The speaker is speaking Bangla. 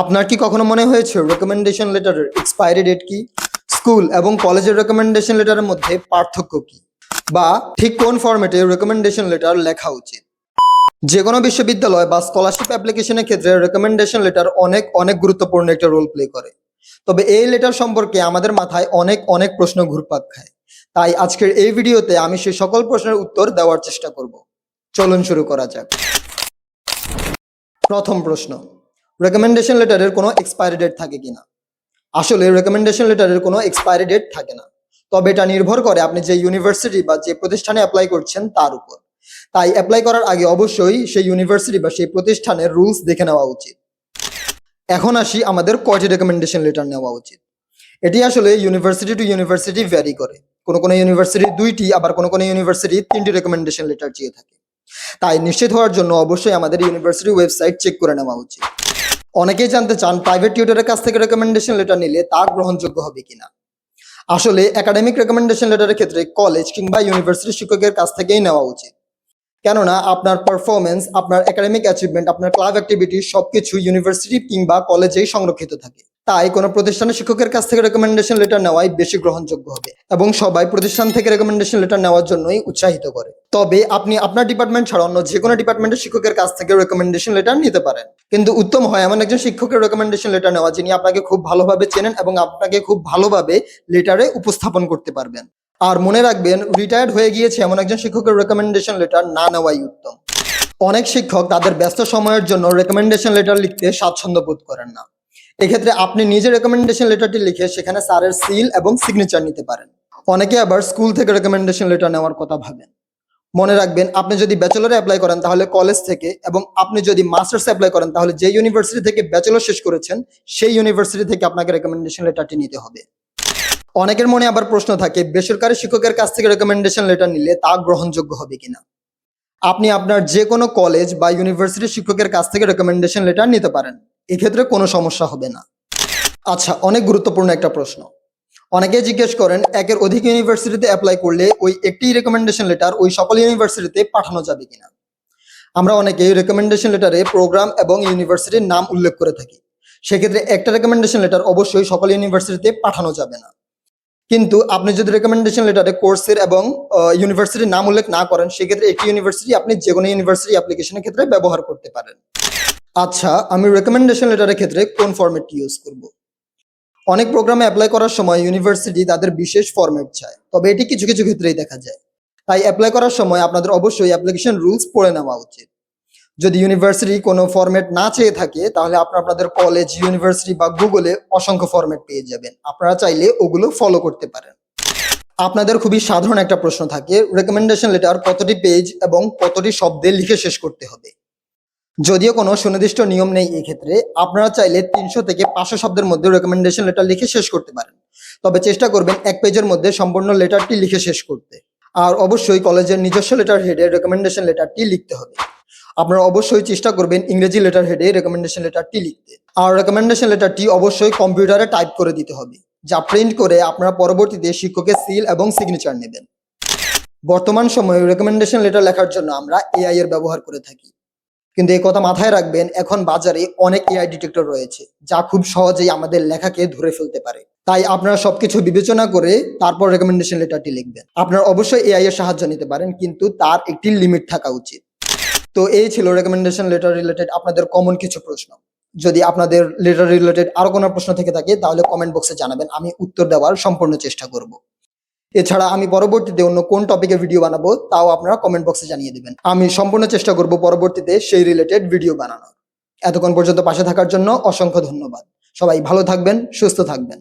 আপনার কি কখনো মনে হয়েছে রেকমেন্ডেশন লেটারের এক্সপায়ারি ডেট কি? স্কুল এবং কলেজের রেকমেন্ডেশন লেটারের মধ্যে পার্থক্য কি? বা ঠিক কোন ফরম্যাটে রেকমেন্ডেশন লেটার লেখা উচিত? যে কোনো বিশ্ববিদ্যালয় বা স্কলারশিপ অ্যাপ্লিকেশনের ক্ষেত্রে রেকমেন্ডেশন লেটার অনেক অনেক গুরুত্বপূর্ণ একটা রোল প্লে করে। তবে এই লেটার সম্পর্কে আমাদের মাথায় অনেক অনেক প্রশ্ন ঘুরপাক খায়। তাই আজকের এই ভিডিওতে আমি সেই সকল প্রশ্নের উত্তর দেওয়ার চেষ্টা করব। চলুন শুরু করা যাক। প্রথম প্রশ্ন রেকমেন্ডেশন লেটারের কোনো এক্সপায়ারি ডেট থাকে কিনা? আসলে রেকমেন্ডেশন লেটারের কোনো এক্সপায়ারি ডেট থাকে না। তবে এটা নির্ভর করে আপনি যে ইউনিভার্সিটি বা যে প্রতিষ্ঠানে অ্যাপ্লাই করছেন তার উপর। তাই অ্যাপ্লাই করার আগে অবশ্যই সেই ইউনিভার্সিটি বা সেই প্রতিষ্ঠানের রুলস দেখে নেওয়া উচিত। এখন আসি আমাদের কয়টি রেকমেন্ডেশন লেটার নেওয়া উচিত। এটি আসলে ইউনিভার্সিটি টু ইউনিভার্সিটি ভ্যারি করে। কোনো কোনো ইউনিভার্সিটি দুইটি, আবার কোনো কোনো ইউনিভার্সিটি তিনটি রেকমেন্ডেশন লেটার চেয়ে থাকে। তাই নিশ্চিত হওয়ার জন্য অবশ্যই আমাদের ইউনিভার্সিটি ওয়েবসাইট চেক করে নেওয়া উচিত। অনেকেই জানতে চান প্রাইভেট টিউটরের কাছ থেকে রেকমেন্ডেশন লেটার নিলে তা গ্রহণযোগ্য হবে কিনা। আসলে একাডেমিক রেকমেন্ডেশন লেটারের ক্ষেত্রে কলেজ কিংবা ইউনিভার্সিটি শিক্ষকের কাছ থেকেই নেওয়া উচিত। কেননা আপনার পারফরমেন্স আপনার একাডেমিক অ্যাচিভমেন্ট আপনার ক্লাব অ্যাক্টিভিটি সবকিছু ইউনিভার্সিটি কিংবা কলেজেই সংরক্ষিত থাকে। তাই কোনো প্রতিষ্ঠানের শিক্ষকের কাছ থেকে রেকমেন্ডেশন লেটার নেওয়াই বেশি গ্রহণযোগ্য হবে এবং সবাই প্রতিষ্ঠান থেকে রেকমেন্ডেশন লেটার নেওয়ার জন্যই উৎসাহিত করে। তবে আপনি আপনার ডিপার্টমেন্ট ছাড়া অন্য যে কোনো ডিপার্টমেন্টের শিক্ষকের কাছ থেকে রেকমেন্ডেশন লেটার নিতে পারেন। কিন্তু উত্তম হয় এমন একজন শিক্ষকের রেকমেন্ডেশন লেটার নেওয়া যিনি আপনাকে খুব ভালোভাবে চেনেন এবং আপনাকে খুব ভালোভাবে লেটারে উপস্থাপন করতে পারবেন। আর মনে রাখবেন রিটায়ার্ড হয়ে গিয়েছে এমন একজন শিক্ষকের রেকমেন্ডেশন লেটার না নেওয়াই উত্তম। অনেক শিক্ষক তাদের ব্যস্ত সময়ের জন্য রেকমেন্ডেশন লেটার লিখতে স্বাচ্ছন্দ্য বোধ করেন না। এক্ষেত্রে আপনি নিজে রেকমেন্ডেশন লেটারটি লিখে সেখানে স্যারের সিল এবং সিগনেচার নিতে পারেন। অনেকে আবার স্কুল থেকে রেকমেন্ডেশন লেটার নেওয়ার কথা ভাবেন। মনে রাখবেন, আপনি যদি ব্যাচেলরে অ্যাপ্লাই করেন তাহলে কলেজ থেকে এবং আপনি যদি মাস্টার্স অ্যাপ্লাই করেন তাহলে যে ইউনিভার্সিটি থেকে ব্যাচেলর শেষ করেছেন, সেই ইউনিভার্সিটি থেকে আপনাকে রেকমেন্ডেশন লেটারটি নিতে হবে। অনেকের মনে আবার প্রশ্ন থাকে, বেসরকারি শিক্ষকের কাছ থেকে রেকমেন্ডেশন লেটার নিলে তা গ্রহণযোগ্য হবে কিনা? আপনি আপনার যে কোনো কলেজ বা ইউনিভার্সিটির শিক্ষকের কাছ থেকে রেকমেন্ডেশন লেটার নিতে পারেন। এক্ষেত্রে কোনো সমস্যা হবে না। আচ্ছা অনেক গুরুত্বপূর্ণ একটা প্রশ্ন। অনেকে জিজ্ঞেস করেন, একের অধিক ইউনিভার্সিটিতে অ্যাপ্লাই করলে ওই একটি রেকমেন্ডেশন লেটার ওই সকল ইউনিভার্সিটিতে পাঠানো যাবে কিনা? আমরা অনেকেই রেকমেন্ডেশন লেটারে প্রোগ্রাম এবং ইউনিভার্সিটির নাম উল্লেখ করে থাকি। সেক্ষেত্রে একটা রেকমেন্ডেশন লেটার অবশ্যই সকল ইউনিভার্সিটিতে পাঠানো যাবে না। কিন্তু আপনি যদি রেকমেন্ডেশন লেটারে কোর্সের এবং ইউনিভার্সিটির নাম উল্লেখ না করেন, সেক্ষেত্রে একটি ইউনিভার্সিটি আপনি যে কোনো ইউনিভার্সিটি অ্যাপ্লিকেশনের ক্ষেত্রে ব্যবহার করতে পারেন। আচ্ছা আমি রেকমেন্ডেশন লেটারের ক্ষেত্রে কোন ফরম্যাটটি ইউজ করব? অনেক প্রোগ্রামে অ্যাপ্লাই করার সময় ইউনিভার্সিটি তাদের বিশেষ ফরম্যাট চায়, তবে এটি কিছু কিছু ক্ষেত্রেই দেখা যায়। তাই অ্যাপ্লাই করার সময় আপনাদের অবশ্যই অ্যাপ্লিকেশন রুলস পড়ে নেওয়া উচিত। যদি ইউনিভার্সিটি কোনো ফরম্যাট না চেয়ে থাকে, তাহলে আপনারা আপনাদের কলেজ ইউনিভার্সিটি বা গুগলে অসংখ্য ফরম্যাট পেয়ে যাবেন। আপনারা চাইলে ওগুলো ফলো করতে পারেন। আপনাদের খুবই সাধারণ একটা প্রশ্ন থাকে রেকমেন্ডেশন লেটার কতটি পেজ এবং কতটি শব্দে লিখে শেষ করতে হবে? যদিও কোনো সুনির্দিষ্ট নিয়ম নেই এই ক্ষেত্রে আপনারা চাইলে তিনশো থেকে পাঁচশো শব্দের মধ্যে রেকমেন্ডেশন লেটার লিখে শেষ করতে পারেন। তবে চেষ্টা করবেন এক পেজের মধ্যে সম্পূর্ণ লেটারটি লিখে শেষ করতে। আর অবশ্যই কলেজের নিজস্ব লেটার হেডে রেকমেন্ডেশন লেটারটি লিখতে হবে। আপনারা অবশ্যই চেষ্টা করবেন ইংরেজি লেটার হেডে রেকমেন্ডেশন লেটারটি লিখতে। আর রেকমেন্ডেশন লেটারটি অবশ্যই কম্পিউটারে টাইপ করে দিতে হবে, যা প্রিন্ট করে আপনারা পরবর্তীতে শিক্ষকের সিল এবং সিগনেচার নেবেন। বর্তমান সময়ে রেকমেন্ডেশন লেটার লেখার জন্য আমরা এআই এর ব্যবহার করে থাকি। কিন্তু এই কথা মাথায় রাখবেন, এখন বাজারে অনেক এআই ডিটেক্টর রয়েছে, যা খুব সহজেই আমাদের লেখাকে ধরে ফেলতে পারে। তাই আপনারা সবকিছু বিবেচনা করে তারপর রেকমেন্ডেশন লেটারটি লিখবেন। আপনারা অবশ্যই এআই এর সাহায্য নিতে পারেন, কিন্তু তার একটি লিমিট থাকা উচিত। তো এই ছিল রেকমেন্ডেশন লেটার রিলেটেড আপনাদের কমন কিছু প্রশ্ন। যদি আপনাদের লেটার রিলেটেড আরও কোনো প্রশ্ন থেকে থাকে, তাহলে কমেন্ট বক্সে জানাবেন, আমি উত্তর দেওয়ার সম্পূর্ণ চেষ্টা করব। এছাড়া আমি পরবর্তীতে অন্য কোন টপিকে ভিডিও বানাবো, তাও আপনারা কমেন্ট বক্সে জানিয়ে দেবেন। আমি সম্পূর্ণ চেষ্টা করব পরবর্তীতে সেই রিলেটেড ভিডিও বানানোর। এতক্ষণ পর্যন্ত পাশে থাকার জন্য অসংখ্য ধন্যবাদ। সবাই ভালো থাকবেন, সুস্থ থাকবেন।